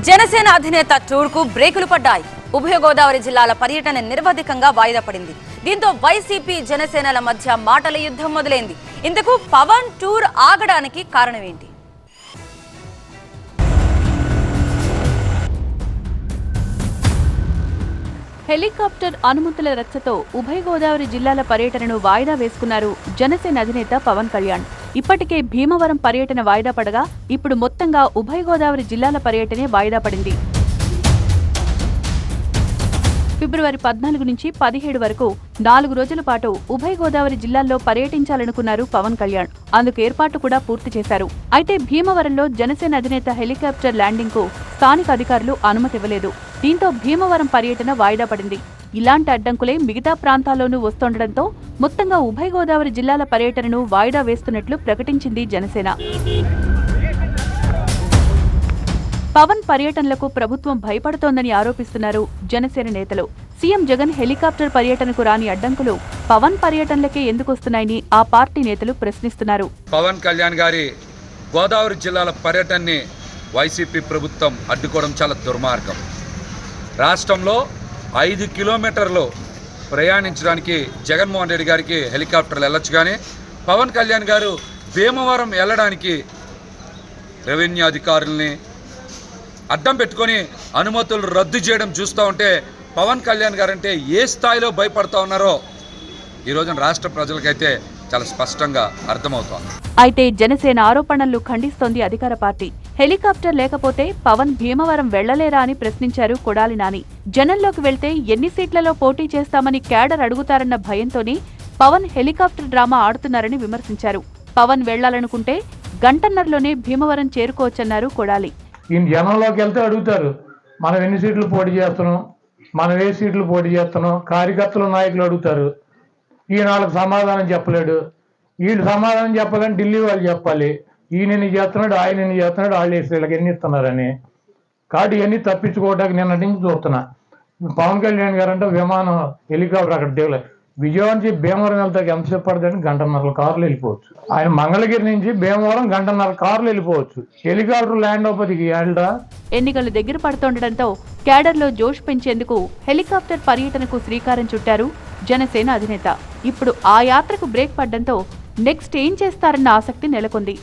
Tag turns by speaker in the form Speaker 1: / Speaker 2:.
Speaker 1: జనసేన అధినేత టూర్కు బ్రేకులు పడ్డాయి. ఉభయ గోదావరి జిల్లాల పర్యటన నిర్వధికంగా వాయిదా పడింది. దీంతో వైసీపీ జనసేనల మధ్య మాటల యుద్ధం మొదలైంది. ఇంతకు పవన్ టూర్ ఆగడానికి కారణమేంటి?
Speaker 2: హెలికాప్టర్ అనుమతుల రచ్చతో ఉభయ గోదావరి జిల్లాల పర్యటనను వాయిదా వేసుకున్నారు జనసేన అధినేత పవన్ కళ్యాణ్. ఇప్పటికే భీమవరం పర్యటన వాయిదా పడగా ఇప్పుడు మొత్తంగా ఉభయ గోదావరి జిల్లాల పర్యటనే వాయిదా పడింది. ఫిబ్రవరి పద్నాలుగు నుంచి పదిహేడు వరకు నాలుగు రోజుల పాటు ఉభయ గోదావరి జిల్లాల్లో పర్యటించాలనుకున్నారు పవన్ కళ్యాణ్. అందుకు ఏర్పాటు కూడా పూర్తి చేశారు. అయితే భీమవరంలో జనసేన అధినేత హెలికాప్టర్ ల్యాండింగ్కు స్థానిక అధికారులు అనుమతి ఇవ్వలేదు. దీంతో భీమవరం పర్యటన వాయిదా పడింది. ఇలాంటి అడ్డంకులే మిగతా ప్రాంతాల్లోనూ వస్తుండటంతో మొత్తంగా ఉభయ గోదావరి జిల్లాల పర్యటనను వాయిదా వేస్తున్నట్లు ప్రకటించింది జనసేన. పవన్ పర్యటనలకు ప్రభుత్వం భయపడుతోందని ఆరోపిస్తున్నారు జనసేన నేతలు. సీఎం జగన్ హెలికాప్టర్ పర్యటనకు రాని అడ్డంకులు పవన్ పర్యటనలకే ఎందుకొస్తున్నాయని ఆ పార్టీ నేతలు ప్రశ్నిస్తున్నారు.
Speaker 3: పవన్ కళ్యాణ్ గారి గోదావరి జిల్లాల పర్యటనని వైసీపీ ప్రభుత్వం అడ్డుకోవడం చాలా దుర్మార్గం. రాష్ట్రంలో ఐదు కిలోమీటర్లు ప్రయాణించడానికి జగన్మోహన్ రెడ్డి గారికి హెలికాప్టర్లు వెళ్ళొచ్చు కానీ పవన్ కళ్యాణ్ గారు భీమవరం వెళ్ళడానికి రెవెన్యూ అధికారుల్ని అడ్డం పెట్టుకొని అనుమతులు రద్దు చేయడం చూస్తూ ఉంటే పవన్ కళ్యాణ్ గారంటే ఏ స్థాయిలో భయపడతా ఉన్నారో ఈ రోజున రాష్ట్ర ప్రజలకైతే చాలా స్పష్టంగా అర్థమవుతోంది.
Speaker 2: అయితే జనసేన ఆరోపణలు ఖండిస్తోంది అధికార పార్టీ. హెలికాప్టర్ లేకపోతే పవన్ భీమవరం వెళ్ళలేరా అని ప్రశ్నించారు కొడాలి నాని. జనంలోకి వెళ్తే ఎన్ని సీట్లలో పోటీ చేస్తామని క్యాడర్ అడుగుతారన్న భయంతోనే పవన్ హెలికాప్టర్ డ్రామా ఆడుతున్నారని విమర్శించారు. పవన్ వెళ్ళాలనుకుంటే గంటన్నరలోనే భీమవరం చేరుకోవచ్చన్నారు కొడాలి.
Speaker 4: జనంలోకి వెళ్తే అడుగుతారు మనం ఎన్ని సీట్లు పోటీ చేస్తున్నాం మనం ఏ సీట్లు పోటీ చేస్తున్నాం కార్యకర్తలు నాయకులు అడుగుతారు. ఈయన సమాధానం చెప్పలేడు. వీళ్ళు సమాధానం చెప్పాలని ఢిల్లీ వాళ్ళు చెప్పాలి. ఈయన చేస్తున్నాడు ఆయన చేస్తున్నాడు వాళ్ళు వేసి వీళ్ళకి ఎన్ని ఇస్తున్నారని. కాబట్టి ఇవన్నీ తప్పించుకోవడానికి నిన్న నుంచి చూస్తున్నా. పవన్ కళ్యాణ్ గారు అంటే విమానం హెలికాప్టర్ అక్కడ దిగలేదు విజయవాడ నుంచి భీమవరం వెళ్తాకి ఎంతసేపు పడుతుంది గంటన్నర కార్లు వెళ్ళిపోవచ్చు. ఆయన మంగళగిరి నుంచి భీమవరం గంటన్నర కార్లు వెళ్ళిపోవచ్చు. హెలికాప్టర్ ల్యాండ్ అవ్వదికి ఏళ్ళ
Speaker 2: ఎన్నికలు దగ్గర పడుతుండటంతో క్యాడర్లో జోష్ పెంచేందుకు హెలికాప్టర్ పర్యటనకు శ్రీకారం చుట్టారు జనసేన అధినేత. ఇప్పుడు ఆ యాత్రకు బ్రేక్ పడ్డంతో నెక్స్ట్ ఏం చేస్తారన్న ఆసక్తి నెలకొంది.